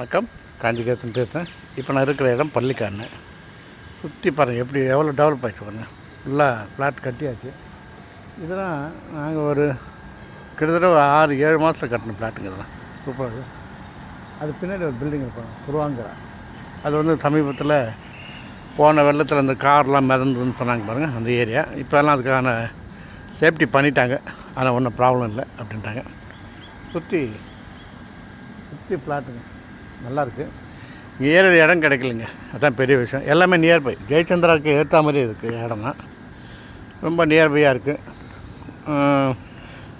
வணக்கம். காஞ்சிகேத்தன் பேசுகிறேன் இப்போ நான் இருக்கிற இடம் பள்ளிக்காரனு சுற்றி பாருங்கள் எப்படி எவ்வளோ டெவலப் ஆகிட்டு பாருங்கள் ஃபுல்லாக ஃப்ளாட் கட்டியாச்சு. இதெல்லாம் நாங்கள் ஒரு கிட்டத்தட்ட ஒரு ஆறு ஏழு மாதத்தில் கட்டின ஃப்ளாட்டுங்க சூப்பராக அது பின்னாடி ஒரு பில்டிங் இருக்கும் குருவாங்கரா. அது வந்து சமீபத்தில் போன வெள்ளத்தில் அந்த கார்லாம் மிதந்ததுன்னு சொன்னாங்க பாருங்கள் அந்த ஏரியா. இப்போல்லாம் அதுக்கான சேஃப்டி பண்ணிட்டாங்க. ஆனால் ஒன்றும் ப்ராப்ளம் இல்லை அப்படின்ட்டாங்க. சுற்றி சுற்றி ஃப்ளாட்டுங்க நல்லாயிருக்கு ஏற இடம் கிடைக்கலங்க. அதான் பெரிய விஷயம். எல்லாமே நியர்பை ஜெயச்சந்திராவுக்கு ஏற்ற மாதிரி இருக்குது இடம்னா. ரொம்ப நியர்பையாக இருக்குது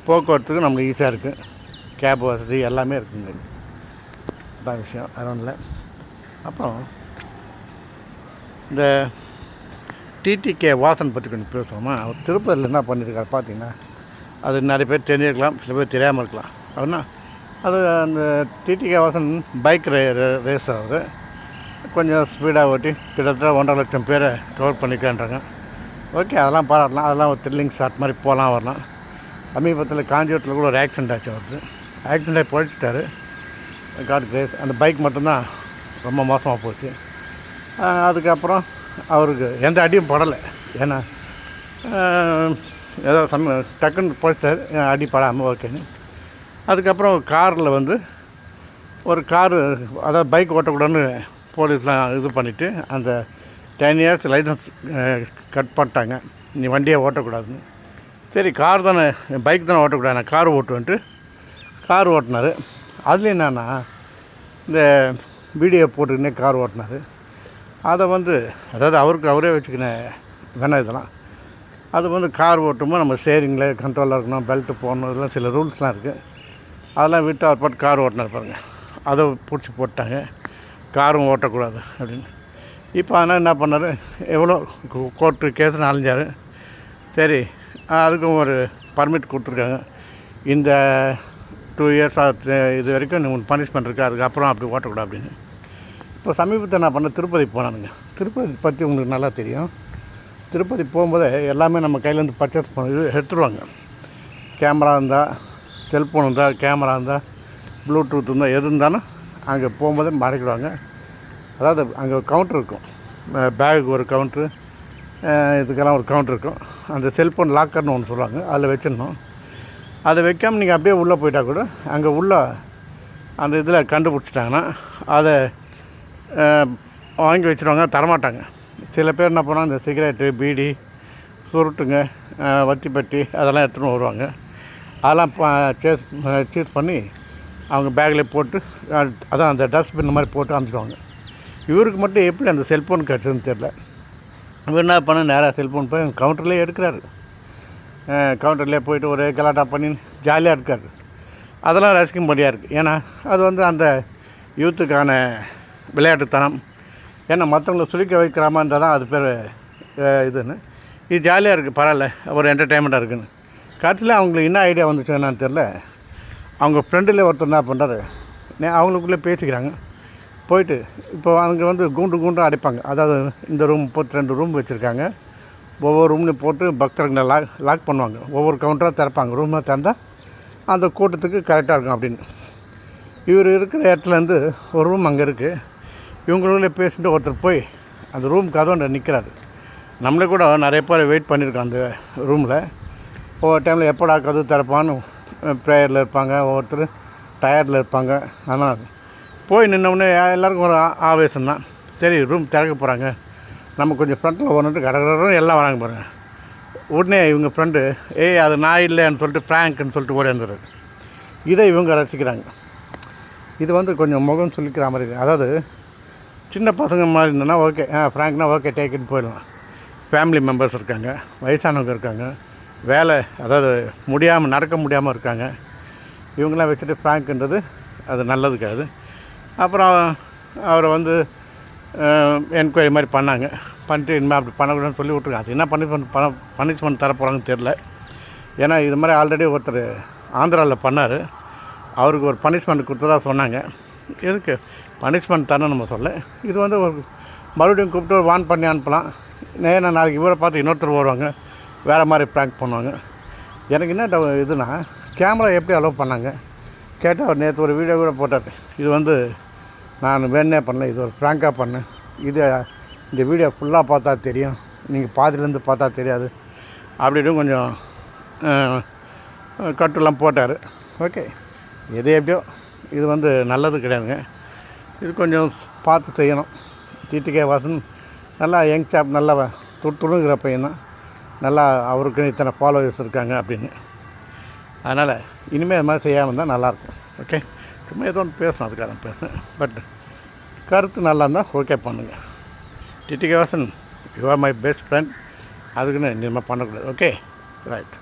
போக்குவரத்துக்கு நம்மளுக்கு ஈஸியாக இருக்குது கேப் வசதி எல்லாமே இருக்குங்க. அதான் விஷயம். அரௌண்டில் ஒன்றும் இல்லை. அப்புறம் இந்த டிடிகே வாசன் பற்றி கொஞ்சம் பேசுவோமா? அவர் திருப்பதியில் என்ன பண்ணியிருக்காரு பார்த்தீங்கன்னா அது நிறைய பேர் தெரிஞ்சிருக்கலாம் சில பேர் தெரியாமல் இருக்கலாம். அவர்னா அது அந்த டிடி வாசன் பைக் ரே ரேஸ் ஆகுது. கொஞ்சம் ஸ்பீடாக ஓட்டி கிட்டத்தட்ட ஒன்றரை லட்சம் பேரை கவர் பண்ணிக்கன்றாங்க ஓகே அதெல்லாம் பாராட்டலாம். அதெல்லாம் ஒரு த்ரில்லிங் ஷாட் மாதிரி போகலாம் வரலாம். சமீபத்தில் காஞ்சிபுரத்தில் கூட ஒரு ஆக்சிடென்ட் ஆச்சு வருது ஆக்சிடெண்ட் ஆகி பொழைச்சிட்டாரு. காட் கிரேஸ் அந்த பைக் மட்டும்தான் ரொம்ப மோசமாக போச்சு. அதுக்கப்புறம் அவருக்கு எந்த அடியும் படலை. ஏன்னா ஏதோ சம டக்குன்னு பொழைச்சிட்டாரு. அடி படாமல் ஓகேன்னு. அதுக்கப்புறம் காரில் வந்து ஒரு காரு அதாவது பைக் ஓட்டக்கூடாதுன்னு போலீஸ்லாம் இது பண்ணிவிட்டு அந்த டென் இயர்ஸ் லைசன்ஸ் கட் பண்ணிட்டாங்க. நீ வண்டியை ஓட்டக்கூடாதுன்னு. சரி கார் தானே பைக் தானே ஓட்டக்கூடாது நான் கார் ஓட்டுவேன்ட்டு கார் ஓட்டினார். அதில் என்னென்னா இந்த வீடியோ போட்டுக்கினே கார் ஓட்டினார். அதை வந்து அதாவது அவருக்கு அவரே வச்சுக்கின வேணாம் இதெல்லாம். அது வந்து கார் ஓட்டும்போது நம்ம ஸ்டேரிங்கில் கண்ட்ரோலாக இருக்கணும் பெல்ட்டு போடணும் இதெல்லாம் சில ரூல்ஸ்லாம் இருக்குது அதெல்லாம் விட்டு அவர் பாட்டு கார் ஓட்டினார் பாருங்கள் அதை பிடிச்சி போட்டாங்க. காரும் ஓட்டக்கூடாது அப்படின்னு. இப்போ ஆனால் என்ன பண்ணார்? எவ்வளோ கோர்ட்டு கேஸ் அலைஞ்சார். சரி அதுக்கும் ஒரு பர்மிட் கொடுத்துருக்காங்க. இந்த டூ இயர்ஸ் இது வரைக்கும் உங்களுக்கு பனிஷ்மெண்ட் இருக்குது அதுக்கப்புறம் அப்படி ஓட்டக்கூடாது அப்படின்னு. இப்போ சமீபத்தில் நான் பண்ண? திருப்பதி போனானுங்க. திருப்பதி பற்றி உங்களுக்கு நல்லா தெரியும். திருப்பதி போகும்போதே எல்லாமே நம்ம கையிலேருந்து பர்ச்சேஸ் பண்ணி எடுத்துருவாங்க. கேமரா இருந்தால் செல்ஃபோன் இருந்தால் கேமரா இருந்தால் ப்ளூடூத் இருந்தால் எது இருந்தாலும் அங்கே போகும்போதே மறைக்கிடுவாங்க. அதாவது அங்கே கவுண்ட்ரு இருக்கும். பேகுக்கு ஒரு கவுண்ட்ரு இதுக்கெல்லாம் ஒரு கவுண்ட்ரு இருக்கும். அந்த செல்ஃபோன் லாக்கர்னு ஒன்று சொல்லுவாங்க. அதில் வச்சிடணும். அதை வைக்காமல் நீங்கள் அப்படியே உள்ளே போயிட்டால் கூட அங்கே உள்ள அந்த இதில் கண்டுபிடிச்சிட்டாங்கன்னா அதை வாங்கி வச்சுருவாங்க தரமாட்டாங்க. சில பேர் என்ன பண்ணால் இந்த சிகரெட்டு பீடி சுருட்டுங்க வத்திப்பட்டி அதெல்லாம் எடுத்துன்னு வருவாங்க. அதெல்லாம் சேஸ் சீஸ் பண்ணி அவங்க பேக்கில் போட்டு அதான் அந்த டஸ்ட்பின் மாதிரி போட்டு அனுப்பிச்சிடுவாங்க இவருக்கு மட்டும் எப்படி அந்த செல்ஃபோன் கிடச்சதுன்னு தெரில இவர் என்ன பண்ண நேராக செல்ஃபோன் போய் கவுண்டர்லேயே எடுக்கிறாரு. கவுண்டர்லேயே போயிட்டு ஒரே கலாட்டா பண்ணி ஜாலியாக இருக்கார். அதெல்லாம் ரசிக்கும்படியாக இருக்குது ஏன்னா அது வந்து அந்த யூத்துக்கான விளையாட்டுத்தனம். ஏன்னா மற்றவங்களை சுழிக்க இருந்தால் தான் அது பேர் இதுன்னு. இது ஜாலியாக இருக்குது பரவாயில்ல. ஒரு என்டர்டெயின்மெண்ட்டாக இருக்குதுன்னு காட்டில் அவங்களுக்கு என்ன ஐடியா வந்துச்சு என்னன்னு தெரில அவங்க ஃப்ரெண்டில் ஒருத்தர் என்ன பண்ணுறாரு அவங்களுக்குள்ளே பேசிக்கிறாங்க. போயிட்டு இப்போ அங்கே வந்து கூண்டு கூண்டாக அடைப்பாங்க. அதாவது இந்த ரூம் போட்டு ரெண்டு ரூம் வச்சுருக்காங்க. ஒவ்வொரு ரூம்லையும் போட்டு பக்தர்களை லாக் லாக் பண்ணுவாங்க. ஒவ்வொரு கவுண்டராக திறப்பாங்க. ரூமாக திறந்தால் அந்த கூட்டத்துக்கு கரெக்டாக இருக்கும் அப்படின்னு. இவர் இருக்கிற இடத்துலேருந்து ஒரு ரூம் அங்கே இருக்குது இவங்களுக்குள்ளே பேசிட்டு ஒருத்தர் போய் அந்த ரூம் கதவுண்ட நிற்கிறாரு நம்மளே கூட நிறைய பேர் வெயிட் பண்ணியிருக்கோம் அந்த ரூமில் ஒவ்வொரு டைமில் எப்படா கதவு திறப்பான்னு ப்ரேயரில் இருப்பாங்க. ஒவ்வொருத்தர் டயர்டில் இருப்பாங்க. ஆனால் போய் நின்னவுடனே எல்லாருக்கும் ஒரு ஆவேசம் தான். சரி ரூம் திறக்க போகிறாங்க நம்ம கொஞ்சம் ஃப்ரண்ட்டில் ஒன்று கடற்கரை எல்லாம் வராங்க பாருங்கள் உடனே இவங்க ஃப்ரெண்டு ஏய் அது நான் இல்லைன்னு சொல்லிட்டு ஃப்ராங்க்னு சொல்லிட்டு ஓடி வந்துடுறது இதை இவங்க ரசிக்கிறாங்க. இது வந்து கொஞ்சம் முகம் சொல்லிக்கிற மாதிரி அதாவது சின்ன பசங்க மாதிரி இருந்ததுன்னா ஓகே ஆ ஃப்ராங்க்னா ஓகே டேக்கின்னு போயிடலாம். ஃபேமிலி மெம்பர்ஸ் இருக்காங்க வயசானவங்க இருக்காங்க. வேலை அதாவது முடியாமல் நடக்க முடியாமல் இருக்காங்க. இவங்களாம் வச்சுட்டு ஃப்ராங்க்ன்றது அது நல்லதுக்கு அது. அப்புறம் அவரை வந்து என்கொயரி மாதிரி பண்ணாங்க. பண்ணிட்டு இனிமேல் அப்படி பண்ணக்கூடாதுன்னு சொல்லி விட்ருக்காங்க அது என்ன பனிஷ்மெண்ட் பண்ண பனிஷ்மெண்ட் தரப்போகிறாங்கன்னு தெரில ஏன்னா இது மாதிரி ஆல்ரெடி ஒருத்தர் ஆந்திராவில் பண்ணார். அவருக்கு ஒரு பனிஷ்மெண்ட் கொடுத்ததா சொன்னாங்க. எதுக்கு? பனிஷ்மெண்ட் தரணும் நம்ம சொல்ல. இது வந்து ஒரு மறுபடியும் கூப்பிட்டு வான் பண்ணி அனுப்பலாம். ஏன்னா நாளைக்கு இவரை பார்த்து இன்னொருத்தர் வருவாங்க. வேறு மாதிரி ப்ராங்க் பண்ணுவாங்க. எனக்கு என்ன டவு- இதுனா கேமரா எப்படி அலோவ் பண்ணாங்க? கேட்டால் அவர் நேற்று ஒரு வீடியோ கூட போட்டார். இது வந்து நான் வேணே பண்ணல இது ஒரு ஃப்ராங்காக பண்ணேன். இது இந்த வீடியோ ஃபுல்லாக பார்த்தா தெரியும். நீங்கள் பாதிலேருந்து பார்த்தா தெரியாது. அப்படின்னு கொஞ்சம் கட்டுலாம் போட்டார். ஓகே. எது எப்படியோ இது வந்து நல்லது கிடையாதுங்க. இது கொஞ்சம் பார்த்து செய்யணும். டிடிகே வாசன் நல்லா யங் சாப் நல்லா துடுத்துடுங்கிற துணுங்கிற பையன் தான். நல்லா அவருக்கு இத்தனை ஃபாலோவர்ஸ் இருக்காங்க அப்படின்னு. அதனால் இனிமேல் அது மாதிரி செய்யாமல் இருந்தால் நல்லாயிருக்கும் ஓகே சும்மா ஏதோ ஒன்று பேசணும் அதுக்காக தான் பேசுனேன் பட் கருத்து நல்லா இருந்தால் ஓகே பண்ணுங்கள் TT K Vasan you are my best friend அதுக்குன்னு இனிமேல் பண்ணக்கூடாது. Okay right